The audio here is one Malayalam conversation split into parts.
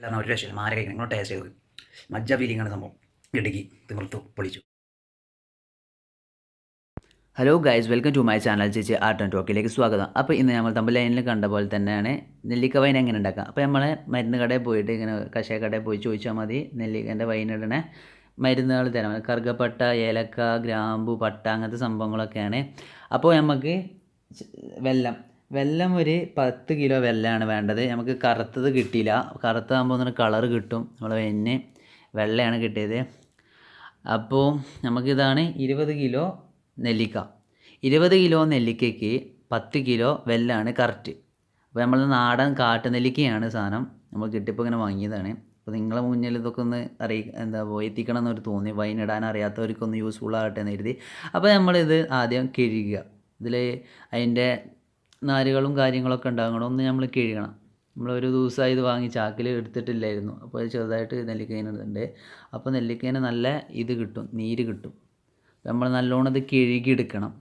അല്ലാതെ ഒരു രക്ഷയില്ല. മാര കഴിക്കണം നിങ്ങൾ ടേസ്റ്റ് ചെയ്തു മജ്ജ ഫീലിംഗ് ആണ് സംഭവം. ഇടുക്കി. തിമിർത്തു പൊളിച്ചു. Hello guys welcome to my channel Chechi art and ടോക്കിലേക്ക് സ്വാഗതം. അപ്പോൾ ഇന്ന് നമ്മൾ തമ്മിൽ ലൈനിൽ കണ്ട പോലെ തന്നെയാണ് നെല്ലിക്ക വൈൻ എങ്ങനെ ഉണ്ടാക്കാം? അപ്പോൾ നമ്മൾ മരുന്ന് കടയിൽ പോയിട്ട് ഇങ്ങനെ കഷായ കടയിൽ പോയി ചോദിച്ചാൽ മതി. നെല്ലിക്കന്റെ വൈനിടണ മരുന്നുകൾ തരാം. കറുകപ്പട്ട ഏലക്ക ഗ്രാമ്പു പട്ട അങ്ങനത്തെ സംഭവങ്ങളൊക്കെയാണ്. അപ്പോൾ നമുക്ക് വെല്ലം വെല്ലം ഒരു പത്ത് കിലോ വെല്ലമാണ് വേണ്ടത്. നമുക്ക് കറുത്തത് കിട്ടിയില്ല. കറുത്തതാകുമ്പോൾ ഒന്നൊരു കളർ കിട്ടും. നമ്മൾ വെന്ന് വെള്ളയാണ് കിട്ടിയത്. അപ്പോൾ നമുക്കിതാണ് ഇരുപത് കിലോ നെല്ലിക്ക. ഇരുപത് കിലോ നെല്ലിക്കയ്ക്ക് പത്ത് കിലോ വെല്ലാണ് കറക്റ്റ് അപ്പോൾ നമ്മൾ നാടൻ കാട്ടു നെല്ലിക്കയാണ് സാധനം. നമ്മൾ കിട്ടിയപ്പോൾ ഇങ്ങനെ വാങ്ങിയതാണ്. അപ്പോൾ നിങ്ങളെ മുന്നിൽ ഇതൊക്കെ ഒന്ന് അറിയി എന്താ പോയി എത്തിക്കണം എന്നൊരു തോന്നി. വൈനിടാൻ അറിയാത്തവർക്കൊന്ന് യൂസ്ഫുൾ ആകട്ടെ എന്ന് കരുതി. അപ്പോൾ നമ്മളിത് ആദ്യം കിഴുകുക. ഇതിൽ അതിന്റെ നാരുകളും കാര്യങ്ങളൊക്കെ ഉണ്ടാകണം. ഒന്ന് നമ്മൾ കിഴിയണം നമ്മളൊരു ദിവസമായി ഇത് വാങ്ങി ചാക്കിൽ എടുത്തിട്ടില്ലായിരുന്നു. അപ്പോൾ അത് ചെറുതായിട്ട് നെല്ലിക്കേനുണ്ട് അപ്പോൾ നെല്ലിക്കേന് നല്ല ഇത് കിട്ടും നീര് കിട്ടും. നമ്മൾ നല്ലോണം ഇത് കിഴുകിയെടുക്കണം.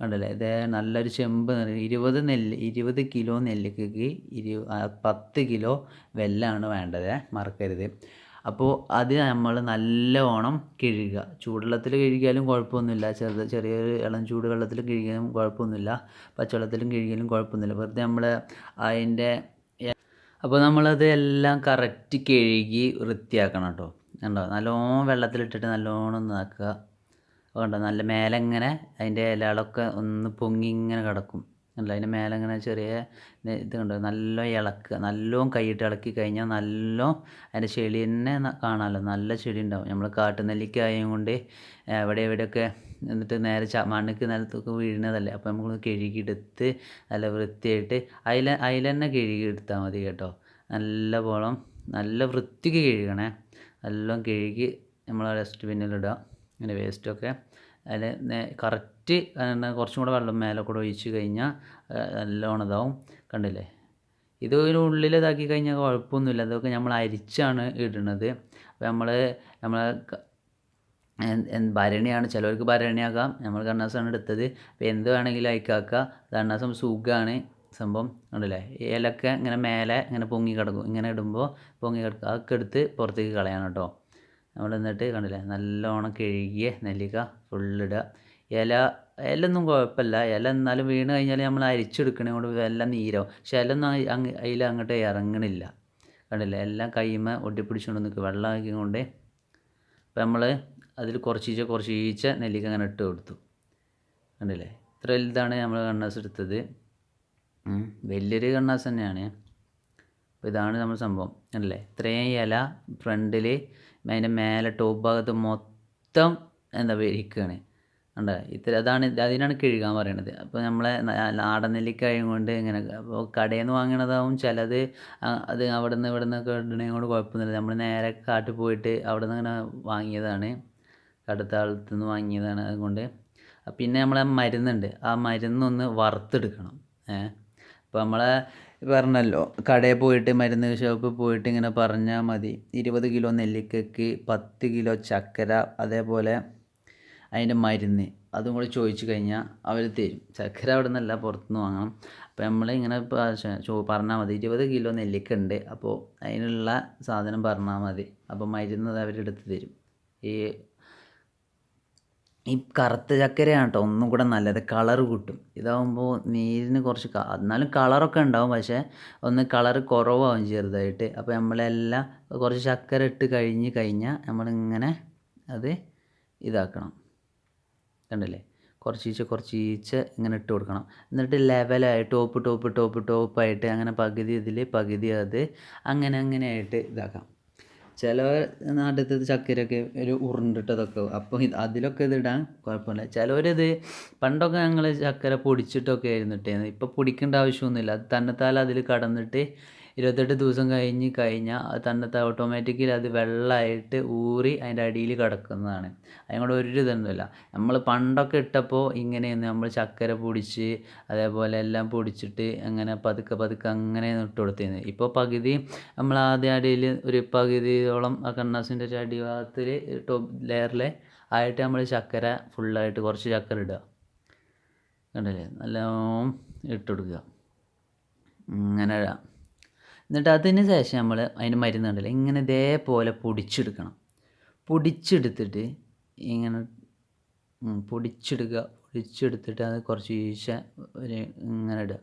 കണ്ടല്ലേ? ഇത് നല്ലൊരു ചെമ്പ് ഇരുപത് നെല്ല് ഇരുപത് കിലോ നെല്ലിക്കയ്ക്ക് ഇരു പത്ത് കിലോ വെല്ലാണ് വേണ്ടത്. മറക്കരുത്. അപ്പോൾ അത് നമ്മൾ നല്ലവണ്ണം കിഴുകുക ചൂടുവെള്ളത്തിൽ കഴുകിയാലും കുഴപ്പമൊന്നുമില്ല. ചെറുത് ചെറിയൊരു ഇളം ചൂട് വെള്ളത്തിൽ കഴുകിയാലും കുഴപ്പമൊന്നുമില്ല. പച്ചവെള്ളത്തിലും കഴുകിയാലും കുഴപ്പമൊന്നുമില്ല. വെറുതെ നമ്മൾ അതിന്റെ അപ്പോൾ നമ്മളത് എല്ലാം കറക്റ്റ് കഴുകി വൃത്തിയാക്കണം കേട്ടോ കണ്ടോ? നല്ലോണം വെള്ളത്തിലിട്ടിട്ട് നല്ലോണം ഒന്ന് ആക്കുക. അപ്പോൾ കണ്ടോ? നല്ല മേലെങ്ങനെ അതിന്റെ ഇലകളൊക്കെ ഒന്ന് പൊങ്ങി ഇങ്ങനെ കിടക്കും. കണ്ടോ? അതിന്റെ മേലെ ഇങ്ങനെ ചെറിയ ഇത് കണ്ടോ? നല്ല ഇളക്കുക നല്ലോണം കൈയിട്ട് ഇളക്കി കഴിഞ്ഞാൽ നല്ലോണം അതിന്റെ ചെളി തന്നെ കാണാമല്ലോ നല്ല ചെടി ഉണ്ടാവും. നമ്മൾ കാട്ടുനെല്ലിക്ക കൊണ്ട് എവിടെ എവിടെയൊക്കെ എന്നിട്ട് നേരെ ച മണ്ണിക്ക് നിലത്തൊക്കെ വീഴുന്നതല്ലേ? അപ്പോൾ നമ്മൾ കഴുകിയെടുത്ത് നല്ല വൃത്തിയായിട്ട് അതിൽ അതിൽ തന്നെ കഴുകിയെടുത്താൽ മതി കേട്ടോ. നല്ല പോളം നല്ല വൃത്തിക്ക് കഴുകണേ. നല്ലോണം കഴുകി നമ്മൾ ഡസ്റ്റ്ബിന്നിലിടുക. അങ്ങനെ വേസ്റ്റൊക്കെ അതിൽ കറക്റ്റ് കുറച്ചും കൂടെ വെള്ളം മേലെ കൂടെ ഒഴിച്ച് കഴിഞ്ഞാൽ നല്ലോണം ഇതാവും. കണ്ടില്ലേ? ഇത് ഒരു ഉള്ളിൽ ഇതാക്കി കഴിഞ്ഞാൽ കുഴപ്പമൊന്നുമില്ല. ഇതൊക്കെ നമ്മൾ അരിച്ചാണ് ഇടുന്നത്. അപ്പോൾ നമ്മൾ നമ്മൾ ഭരണിയാണ്. ചിലവർക്ക് ഭരണിയാക്കാം നമ്മൾ കണ്ണാസാണ് എടുത്തത്. അപ്പോൾ എന്ത് വേണമെങ്കിലും അയക്കാക്കുക കണ്ണാസം സുഖമാണ് സംഭവം. ഉണ്ടല്ലേ ഇലക്കെ ഇങ്ങനെ മേലെ ഇങ്ങനെ പൊങ്ങി കിടക്കും. ഇങ്ങനെ ഇടുമ്പോൾ പൊങ്ങി കിടക്കും. അതൊക്കെ എടുത്ത് പുറത്തേക്ക് കളയണം കേട്ടോ. നമ്മൾ എന്നിട്ട് കണ്ടില്ലേ? നല്ലോണം കഴുകിയ നെല്ലിക്ക ഫുള്ളിടുക ഇല ഇല ഒന്നും കുഴപ്പമില്ല. ഇല എന്നാലും വീണ് കഴിഞ്ഞാൽ നമ്മൾ അരിച്ചെടുക്കണേ കൊണ്ട് എല്ലാം നീരാവും പക്ഷെ ഇലൊന്നും അതിൽ അങ്ങോട്ട് ഇറങ്ങണില്ല. കണ്ടില്ലേ? എല്ലാം കൈമ ഒട്ടിപ്പിടിച്ചുകൊണ്ട് നിൽക്കുക. വെള്ളം ആക്കിക്കൊണ്ട് അപ്പോൾ നമ്മൾ അതിൽ കുറച്ചീച്ച കുറച്ചീച്ച നെല്ലിക്ക അങ്ങനെ ഇട്ട് കൊടുത്തു. കണ്ടില്ലേ? ഇത്ര വലുതാണ് നമ്മൾ കണ്ണാസ് എടുത്തത്. വലിയൊരു കണ്ണാസ് തന്നെയാണ്. അപ്പോൾ ഇതാണ് നമ്മൾ സംഭവം. അല്ലേ ഇത്രയും ഇല ഫ്രണ്ടിൽ അതിന്റെ മേലെ ടോപ്പ് ഭാഗത്ത് മൊത്തം എന്താ ഇരിക്കുകയാണ് കണ്ടോ? ഇത്ര അതാണ് അതിനാണ് കിഴുകാൻ പറയണത്. അപ്പോൾ നമ്മളെ നാടൻ നെല്ലിക്കായും കൊണ്ട് ഇങ്ങനെ അപ്പോൾ കടയിൽ നിന്ന് വാങ്ങണതാവും ചിലത് അത് അവിടെ നിന്ന് ഇവിടെ നിന്നൊക്കെ ഇടണേ കൊണ്ട് കുഴപ്പമൊന്നുമില്ല. നമ്മൾ നേരെ കാട്ടിൽ പോയിട്ട് അവിടെ നിന്ന് ഇങ്ങനെ വാങ്ങിയതാണ്. കടുത്ത ആളത്ത് നിന്ന് വാങ്ങിയതാണ് അതുകൊണ്ട്. പിന്നെ നമ്മളെ മരുന്നുണ്ട്. ആ മരുന്നൊന്ന് വറുത്തെടുക്കണം. ഏഹ് അപ്പോൾ നമ്മളെ പറഞ്ഞല്ലോ കടയിൽ പോയിട്ട് മരുന്ന് ഷോപ്പിൽ പോയിട്ട് ഇങ്ങനെ പറഞ്ഞാൽ മതി. ഇരുപത് കിലോ നെല്ലിക്കയ്ക്ക് പത്ത് കിലോ ചക്കര അതേപോലെ അതിന്റെ മരുന്ന്. അതും കൂടി ചോദിച്ചു കഴിഞ്ഞാൽ അവർ തരും. ചക്കര അവിടെ നിന്നല്ല പുറത്തുനിന്ന് വാങ്ങണം. അപ്പോൾ നമ്മൾ ഇങ്ങനെ പറഞ്ഞാൽ മതി. ഇരുപത് കിലോ നെല്ലിക്ക ഉണ്ട് അപ്പോൾ അതിനുള്ള സാധനം പറഞ്ഞാൽ മതി. അപ്പോൾ മരുന്ന് അവരെടുത്ത് തരും. ഈ ഈ കറുത്ത ചക്കരയാണ് കേട്ടോ ഒന്നും കൂടെ നല്ലത്. കളർ കിട്ടും. ഇതാകുമ്പോൾ നീരിന് കുറച്ച് എന്നാലും കളറൊക്കെ ഉണ്ടാവും പക്ഷേ ഒന്ന് കളർ കുറവാകും ചെറുതായിട്ട്. അപ്പോൾ നമ്മളെല്ലാം കുറച്ച് ചക്കര ഇട്ട് കഴിഞ്ഞ് കഴിഞ്ഞാൽ നമ്മളിങ്ങനെ അത് ഇതാക്കണം. കണ്ടില്ലേ? കുറച്ചീച്ച കുറച്ചീച്ച ഇങ്ങനെ ഇട്ട് കൊടുക്കണം. എന്നിട്ട് ലെവലായി ടോപ്പ് ടോപ്പ് ടോപ്പ് ടോപ്പായിട്ട് അങ്ങനെ പകുതി ഇതിൽ പകുതി അത് അങ്ങനെ അങ്ങനെ ആയിട്ട് ഇതാക്കാം. ചില നാട്ടിലത്തെ ചക്കരയൊക്കെ ഒരു ഉരുണ്ടിട്ടതൊക്കെ അപ്പോൾ അതിലൊക്കെ ഇത് ഇടാൻ കുഴപ്പമില്ല. ചിലവരിത് പണ്ടൊക്കെ ഞങ്ങൾ ചക്കര പൊടിച്ചിട്ടൊക്കെ ആയിരുന്നു ഇട്ടിരുന്നത് ഇപ്പോൾ പൊടിക്കേണ്ട ആവശ്യമൊന്നുമില്ല. അത് തന്നെത്താൽ അതിൽ കടന്നിട്ട് ഇരുപത്തെട്ട് ദിവസം കഴിഞ്ഞ് കഴിഞ്ഞാൽ അത് തന്നെത്താൽ ഓട്ടോമാറ്റിക്കലി അത് വെള്ളമായിട്ട് ഊറി അതിന്റെ അടിയിൽ കിടക്കുന്നതാണ്. അതിനോട് ഒരു ഇതൊന്നുമില്ല നമ്മൾ പണ്ടൊക്കെ ഇട്ടപ്പോൾ ഇങ്ങനെയൊന്നും നമ്മൾ ചക്കര പൊടിച്ച് അതേപോലെ എല്ലാം പൊടിച്ചിട്ട് അങ്ങനെ പതുക്കെ പതുക്കെ അങ്ങനെ ഇട്ട് കൊടുത്തിരുന്നത്. ഇപ്പോൾ പകുതി നമ്മൾ ആദ്യ അടിയിൽ ഒരു പകുതിയോളം ആ കണ്ണാസിന്റെ അടിഭാഗത്തിൽ ടോപ്പ് ലെയറിൽ ആയിട്ട് നമ്മൾ ചക്കര ഫുള്ളായിട്ട് കുറച്ച് ചക്കര ഇടുക. കണ്ടില്ലേ? നല്ല ഇട്ട് കൊടുക്കുക. ഇങ്ങനെ ഇടാം. എന്നിട്ട് അതിന് ശേഷം നമ്മൾ അതിന് മരുന്ന് കണ്ടില്ല? ഇങ്ങനെ ഇതേപോലെ പൊടിച്ചെടുക്കണം. പൊടിച്ചെടുത്തിട്ട് ഇങ്ങനെ പൊടിച്ചെടുക്കുക. പൊടിച്ചെടുത്തിട്ട് അത് കുറച്ച് ഈശ ഒരു ഇങ്ങനെ ഇടുക.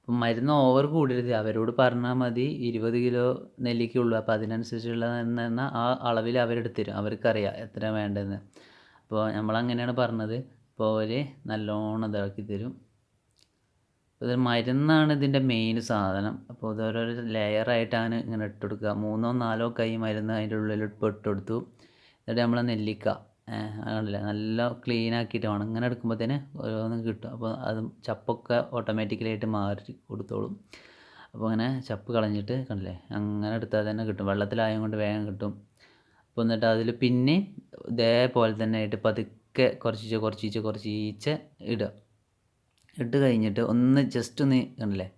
അപ്പം മരുന്ന് ഓവർ കൂടരുത്. അവരോട് പറഞ്ഞാൽ മതി. ഇരുപത് കിലോ നെല്ലിക്കുള്ളൂ അപ്പോൾ അതിനനുസരിച്ചുള്ള എന്ന ആ അളവിൽ അവരെടുത്തരും അവർക്കറിയാം എത്ര വേണ്ടതെന്ന്. അപ്പോൾ നമ്മളങ്ങനെയാണ് പറഞ്ഞത്. അപ്പോൾ അവർ നല്ലോണം ഇതാക്കി തരും. ഇത് മരുന്നാണ് ഇതിന്റെ മെയിൻ സാധനം. അപ്പോൾ ഇതോരോരോ ലെയറായിട്ടാണ് ഇങ്ങനെ ഇട്ട് കൊടുക്കുക. മൂന്നോ നാലോ കൈ മരുന്ന് അതിന്റെ ഉള്ളിൽ ഇപ്പോൾ ഇട്ട് കൊടുത്തു. എന്നിട്ട് നമ്മളെ നെല്ലിക്ക ആണല്ലേ നല്ല ക്ലീൻ ആക്കിയിട്ട് വേണം. ഇങ്ങനെ എടുക്കുമ്പോഴത്തേന് ഓരോന്നും കിട്ടും. അപ്പോൾ അത് ചപ്പൊക്കെ ഓട്ടോമാറ്റിക്കലായിട്ട് മാറി കൊടുത്തോളും. അപ്പോൾ അങ്ങനെ ചപ്പ് കളഞ്ഞിട്ട് കണ്ടില്ലേ? അങ്ങനെ എടുത്താൽ തന്നെ കിട്ടും. വെള്ളത്തിലായത് കൊണ്ട് വേഗം കിട്ടും. അപ്പോൾ എന്നിട്ട് അതിൽ പിന്നെ ഇതേപോലെ തന്നെ ആയിട്ട് പതുക്കെ കുറച്ചിച്ച് കുറച്ചിച്ച് കുറച്ചിച്ച് ഇടുക. ഇട്ട് കഴിഞ്ഞിട്ട് ഒന്ന് ജസ്റ്റ് ഒന്ന് കണ്ടില്ലേ?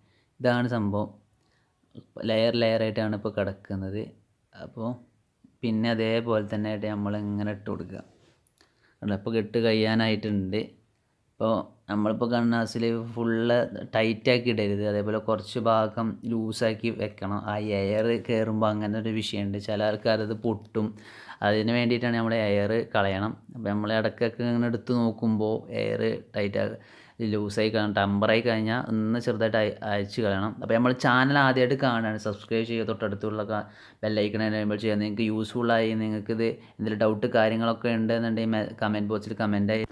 ഇതാണ് സംഭവം. ലെയർ ലെയറായിട്ടാണ് ഇപ്പോൾ കിടക്കുന്നത്. അപ്പോൾ പിന്നെ അതേപോലെ തന്നെ ആയിട്ട് നമ്മൾ ഇങ്ങനെ ഇട്ട് കൊടുക്കുക. അപ്പോൾ ഇട്ട് കഴിയാനായിട്ടുണ്ട്. ഇപ്പോൾ നമ്മളിപ്പോൾ കണ്ണാസിൽ ഫുള്ള് ടൈറ്റാക്കി ഇടരുത്. അതേപോലെ കുറച്ച് ഭാഗം ലൂസാക്കി വെക്കണം. ആ എയർ കയറുമ്പോൾ അങ്ങനെ ഒരു വിഷയമുണ്ട് ചില ആൾക്കാരത് പൊട്ടും. അതിന് വേണ്ടിയിട്ടാണ് നമ്മൾ എയർ കളയണം. അപ്പോൾ നമ്മൾ ഇടയ്ക്കൊക്കെ ഇങ്ങനെ എടുത്ത് നോക്കുമ്പോൾ എയർ ടൈറ്റാ ലൂസായി കഴിഞ്ഞാൽ ടമ്പറായി കഴിഞ്ഞാൽ ഒന്ന് ചെറുതായിട്ട് അയ- അയച്ച് കളയണം. അപ്പോൾ നമ്മൾ ചാനൽ ആദ്യമായിട്ട് കാണുകയാണ് സബ്സ്ക്രൈബ് ചെയ്യുക തൊട്ടടുത്തുള്ള ബെല്ലൈക്കൺ എനേബിൾ ചെയ്യുക. നിങ്ങൾക്ക് യൂസ്ഫുള്ളായി നിങ്ങൾക്കിത് എന്തെങ്കിലും ഡൗട്ട് കാര്യങ്ങളൊക്കെ ഉണ്ടെന്നുണ്ടെങ്കിൽ കമന്റ് ബോക്സിൽ കമന്റായി.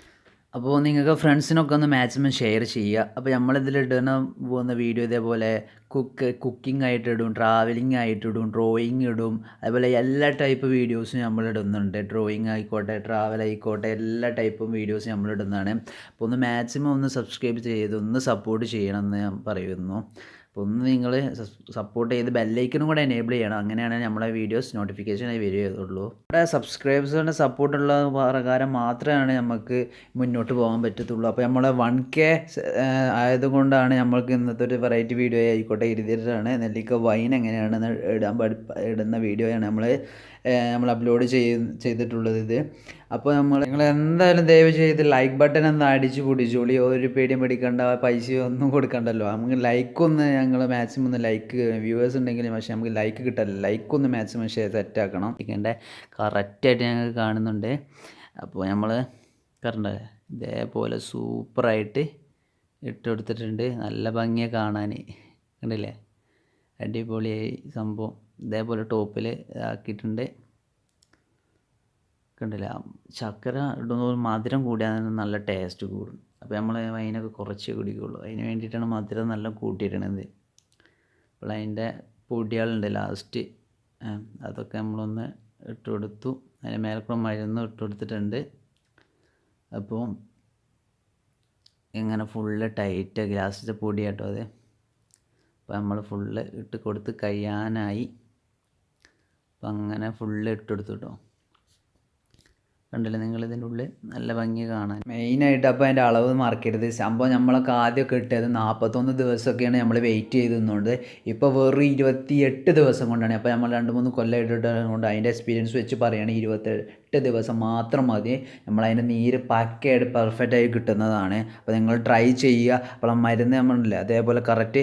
അപ്പോൾ നിങ്ങൾക്ക് ഫ്രണ്ട്സിനൊക്കെ ഒന്ന് മാക്സിമം ഷെയർ ചെയ്യുക അപ്പോൾ നമ്മളിതിൽ ഇടുന്ന പോകുന്ന വീഡിയോ ഇതേപോലെ കുക്ക് കുക്കിംഗ് ആയിട്ട് ഇടും ട്രാവലിംഗ് ആയിട്ട് ഇടും. ഡ്രോയിങ് ഇടും അതുപോലെ എല്ലാ ടൈപ്പ് വീഡിയോസും നമ്മൾ ഇടുന്നുണ്ട് ഡ്രോയിങ് ആയിക്കോട്ടെ ട്രാവൽ ആയിക്കോട്ടെ എല്ലാ ടൈപ്പും വീഡിയോസ് നമ്മൾ ഇടുന്നതാണ് അപ്പോൾ ഒന്ന് മാക്സിമം ഒന്ന് സബ്സ്ക്രൈബ് ചെയ്ത് ഒന്ന് സപ്പോർട്ട് ചെയ്യണമെന്ന് ഞാൻ പറയുന്നു. അപ്പോൾ ഒന്ന് നിങ്ങൾ സപ്പോർട്ട് ചെയ്ത് ബെല്ലൈക്കനും കൂടെ എനേബിൾ ചെയ്യണം. അങ്ങനെയാണ് നമ്മളെ വീഡിയോസ് നോട്ടിഫിക്കേഷനായി വരികയുള്ളൂ ഇവിടെ സബ്സ്ക്രൈബേഴ്സിന്റെ സപ്പോർട്ടുള്ള പ്രകാരം മാത്രമാണ് നമുക്ക് മുന്നോട്ട് പോകാൻ പറ്റത്തുള്ളൂ. അപ്പോൾ നമ്മളെ വൺ കെ ആയതുകൊണ്ടാണ് നമ്മൾക്ക് ഇന്നത്തെ ഒരു വെറൈറ്റി വീഡിയോ ആയിക്കോട്ടെ ഇരുതിട്ടാണ് നെല്ലിക്ക വൈൻ എങ്ങനെയാണ് ഇടാൻ ഇടുന്ന വീഡിയോയാണ് നമ്മൾ നമ്മൾ അപ്ലോഡ് ചെയ്ത് ചെയ്തിട്ടുള്ളത് ഇത്. അപ്പോൾ നമ്മൾ നിങ്ങൾ എന്തായാലും ദയവ് ചെയ്ത് ലൈക്ക് ബട്ടൺ ഒന്ന് അടിച്ച് പൊടിച്ചോളി ഒരു പേടിയും പേടിക്കണ്ട പൈസയോ ഒന്നും കൊടുക്കണ്ടല്ലോ. നമുക്ക് ലൈക്കൊന്ന് ഞങ്ങൾ മാക്സിമം ഒന്ന് ലൈക്ക് വ്യൂവേഴ്സ് ഉണ്ടെങ്കിലും പക്ഷേ നമുക്ക് ലൈക്ക് കിട്ടില്ല. ലൈക്കൊന്ന് മാക്സിമം സെറ്റാക്കണം ഇതിന്റെ കറക്റ്റായിട്ട് ഞങ്ങൾ കാണുന്നുണ്ട്. അപ്പോൾ നമ്മൾ കറണ്ട് ഇതേപോലെ സൂപ്പറായിട്ട് ഇട്ട് കൊടുത്തിട്ടുണ്ട്. നല്ല ഭംഗിയാണ് കാണാൻ കണ്ടില്ലേ? അടിപൊളിയായി സംഭവം. ഇതേപോലെ ടോപ്പിൽ ആക്കിയിട്ടുണ്ട്. കണ്ടില്ല? ശർക്കര ഇടുമ്പോൾ മധുരം കൂടിയാൽ നല്ല ടേസ്റ്റ് കൂടും. അപ്പോൾ നമ്മൾ വൈനൊക്കെ കുറച്ച് കുടിക്കുള്ളൂ. അതിന് വേണ്ടിയിട്ടാണ് മധുരം നല്ല കൂട്ടിയിടണത് അപ്പോൾ അതിന്റെ പൊടികളുണ്ട് ലാസ്റ്റ് അതൊക്കെ നമ്മളൊന്ന് ഇട്ട് കൊടുത്തു അതിന് മേലെ മരുന്ന് ഇട്ട് കൊടുത്തിട്ടുണ്ട് അപ്പോൾ ഇങ്ങനെ ഫുള്ള് ടൈറ്റ് ഗ്ലാസ്സിന്റെ പൊടിയാട്ടോ അത്. അപ്പോൾ നമ്മൾ ഫുള്ള് ഇട്ട് കൊടുത്ത് കഴിയാനായി. അപ്പം അങ്ങനെ ഫുള്ള് ഇട്ട് കൊടുത്തു കേട്ടോ കണ്ടില്ലേ നിങ്ങൾ ഇതിന്റെ ഉള്ളിൽ നല്ല ഭംഗി കാണാൻ. മെയിനായിട്ട് അപ്പോൾ അതിന്റെ അളവ് മറക്കരുത് സംഭവം നമ്മളൊക്കെ ആദ്യമൊക്കെ ഇട്ടത് നാൽപ്പത്തൊന്ന് ദിവസമൊക്കെയാണ് നമ്മൾ വെയിറ്റ് ചെയ്ത് നിന്നുകൊണ്ട് ഇപ്പോൾ വെറും ഇരുപത്തി എട്ട് ദിവസം കൊണ്ടാണ്. അപ്പോൾ നമ്മൾ രണ്ട് മൂന്ന് കൊല്ലം ഇട്ടിട്ട് കൊണ്ട് അതിന്റെ എക്സ്പീരിയൻസ് വെച്ച് പറയുകയാണെങ്കിൽ ഇരുപത്തെട്ട് ദിവസം മാത്രം മതി. നമ്മളതിന്റെ നീര് പക്കയായിട്ട് പെർഫെക്റ്റായി കിട്ടുന്നതാണ്. അപ്പോൾ നിങ്ങൾ ട്രൈ ചെയ്യുക. അപ്പോൾ മരുന്ന് നമ്മളില്ലേ അതേപോലെ കറക്റ്റ്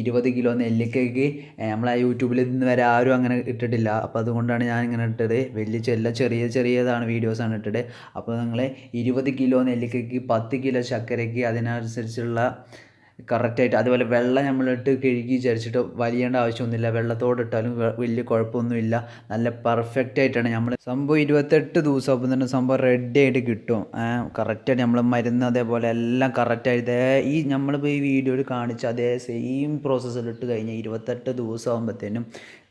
ഇരുപത് കിലോ നെല്ലിക്കയ്ക്ക് നമ്മൾ ആ യൂട്യൂബിൽ ഇന്ന് വരെ ആരും അങ്ങനെ ഇട്ടിട്ടില്ല. അപ്പോൾ അതുകൊണ്ടാണ് ഞാൻ ഇങ്ങനെ ഇട്ടത്. വലിയ ചെല്ല ചെറിയ ചെറിയതാണ് വീഡിയോസാണ് ഇട്ടത് അപ്പോൾ നിങ്ങൾ ഇരുപത് കിലോ നെല്ലിക്കയ്ക്ക് പത്ത് കിലോ ശർക്കരയ്ക്ക് അതിനനുസരിച്ചുള്ള കറക്റ്റായിട്ട്. അതുപോലെ വെള്ളം നമ്മളിട്ട് കഴുകി ചരിച്ചിട്ട് വലിയേണ്ട ആവശ്യമൊന്നുമില്ല. വെള്ളത്തോടെ ഇട്ടാലും വലിയ കുഴപ്പമൊന്നുമില്ല. നല്ല പെർഫെക്റ്റ് ആയിട്ടാണ് നമ്മൾ സംഭവം ഇരുപത്തെട്ട് ദിവസം അപ്പം തന്നെ സംഭവം റെഡി ആയിട്ട് കിട്ടും. കറക്റ്റായിട്ട് നമ്മൾ മരുന്ന് അതേപോലെ എല്ലാം കറക്റ്റായിട്ട് ഇതേ ഈ നമ്മളിപ്പോൾ ഈ വീഡിയോയിൽ കാണിച്ച അതേ സെയിം പ്രോസസ്സിലിട്ട് കഴിഞ്ഞാൽ ഇരുപത്തെട്ട് ദിവസം ആകുമ്പോഴത്തേനും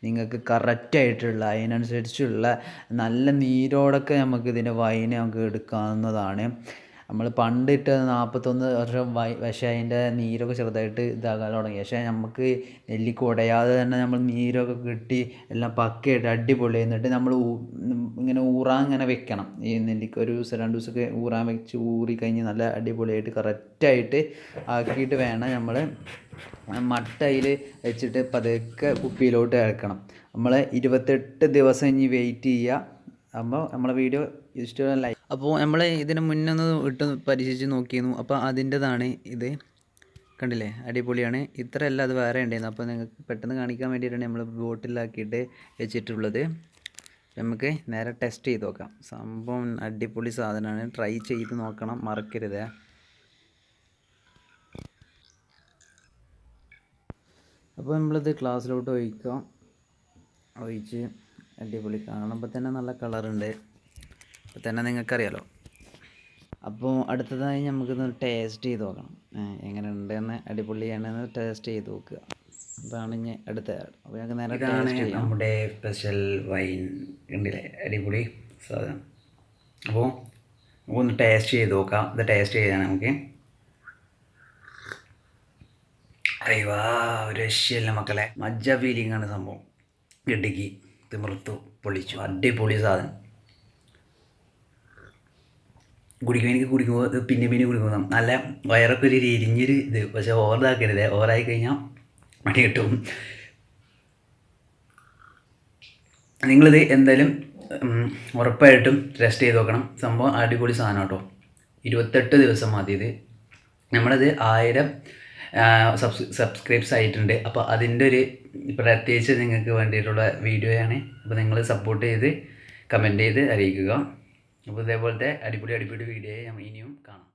നിങ്ങൾക്ക് കറക്റ്റായിട്ടുള്ള അതിനനുസരിച്ചുള്ള നല്ല നീരോടൊക്കെ നമുക്ക് ഇതിന്റെ വൈൻ നമുക്ക് എടുക്കാവുന്നതാണ്. നമ്മൾ പണ്ടിട്ട് നാൽപ്പത്തൊന്ന് വർഷം വൈ പക്ഷേ അതിന്റെ നീരൊക്കെ ചെറുതായിട്ട് ഇതാകാൻ തുടങ്ങി. പക്ഷേ നമുക്ക് നെല്ലിക്ക ഉടയാതെ തന്നെ നമ്മൾ നീരൊക്കെ കിട്ടി എല്ലാം പക്കയായിട്ട് അടിപൊളി. എന്നിട്ട് നമ്മൾ ഇങ്ങനെ ഊറാൻ ഇങ്ങനെ വെക്കണം. ഈ നെല്ലിക്ക ഒരു ദിവസം രണ്ട് ദിവസമൊക്കെ ഊറാൻ വെച്ച് ഊറി കഴിഞ്ഞ് നല്ല അടിപൊളിയായിട്ട് കറക്റ്റായിട്ട് ആക്കിയിട്ട് വേണം നമ്മൾ മട്ടയിൽ വെച്ചിട്ട് പതുക്കെ കുപ്പിയിലോട്ട് ഇറക്കണം. നമ്മൾ ഇരുപത്തെട്ട് ദിവസം ഇനി വെയിറ്റ് ചെയ്യുക. അപ്പോൾ നമ്മളെ വീഡിയോ ഇഷ്ടം ലൈക്ക് അപ്പോൾ നമ്മൾ ഇതിന് മുന്നേ ഒന്ന് ഇട്ട് പരീക്ഷിച്ച് നോക്കിയിരുന്നു. അപ്പോൾ അതിന്റെതാണ് ഇത്. കണ്ടില്ലേ? അടിപൊളിയാണ്. ഇത്രയല്ല അത് വേറെ ഉണ്ടായിരുന്നു. അപ്പോൾ നിങ്ങൾക്ക് പെട്ടെന്ന് കാണിക്കാൻ വേണ്ടിയിട്ടാണ് നമ്മൾ ബോട്ടിലാക്കിയിട്ട് വെച്ചിട്ടുള്ളത്. നമുക്ക് നേരെ ടെസ്റ്റ് ചെയ്ത് നോക്കാം. സംഭവം അടിപൊളി സാധനമാണ്. ട്രൈ ചെയ്ത് നോക്കണം. മറക്കരുത്. അപ്പോൾ നമ്മളിത് ക്ലാസ്സിലോട്ട് ഒഴിക്കാം. ഒഴിച്ച് അടിപൊളി. കാണുമ്പോൾ തന്നെ നല്ല കളറുണ്ട് അപ്പോൾ തന്നെ നിങ്ങൾക്കറിയാലോ. അപ്പോൾ അടുത്തതായി നമുക്കിത് ടേസ്റ്റ് ചെയ്ത് നോക്കണം. എങ്ങനെയുണ്ട് എങ്ങനെ ഉണ്ടെന്ന് അടിപൊളിയാണെന്ന് ടേസ്റ്റ് ചെയ്ത് നോക്കുക. അതാണ് ഇനി അടുത്ത അപ്പോൾ ഞങ്ങൾക്ക് നേരെ ഇതാണ് നമ്മുടെ സ്പെഷ്യൽ വൈൻ ഉണ്ടല്ലേ? അടിപൊളി സാധനം. അപ്പോൾ നമുക്കൊന്ന് ടേസ്റ്റ് ചെയ്ത് നോക്കാം. ഇത് ടേസ്റ്റ് ചെയ്താണ് നമുക്ക്. അയ്യവാ ഒരു രക്ഷയില്ല മക്കളെ. മജ്ജ ഫീലിംഗ് ആണ് സംഭവം. ഇടുക്കി തിമിർത്തു പൊളിച്ചു. അടിപൊളി സാധനം. കുടിക്കുമ്പോൾ എനിക്ക് കുടിക്കുമ്പോൾ പിന്നെ പിന്നെ കുടിക്കുമ്പോൾ നല്ല വയറൊക്കെ ഒരു എരിഞ്ഞൊരു ഇത്. പക്ഷേ ഓവറാക്കരുത് ഓവറായി കഴിഞ്ഞാൽ മടി കിട്ടും. നിങ്ങളിത് എന്തായാലും ഉറപ്പായിട്ടും റെസ്റ്റ് ചെയ്ത് നോക്കണം. സംഭവം അടിപൊളി സാധനം കേട്ടോ. ഇരുപത്തെട്ട് ദിവസം മതി ഇത്. നമ്മളത് ആയിരം സബ്സ് സബ്സ്ക്രൈബ്സ് ആയിട്ടുണ്ട്. അപ്പോൾ അതിന്റെ ഒരു പ്രത്യേകിച്ച് നിങ്ങൾക്ക് വേണ്ടിയിട്ടുള്ള വീഡിയോയാണ് അപ്പോൾ നിങ്ങൾ സപ്പോർട്ട് ചെയ്ത് കമന്റ് ചെയ്ത് അറിയിക്കുക. അപ്പോൾ ഇതേപോലത്തെ അടിപൊളി അടിപൊളി വീഡിയോ നമ്മൾ ഇനിയും കാണാം.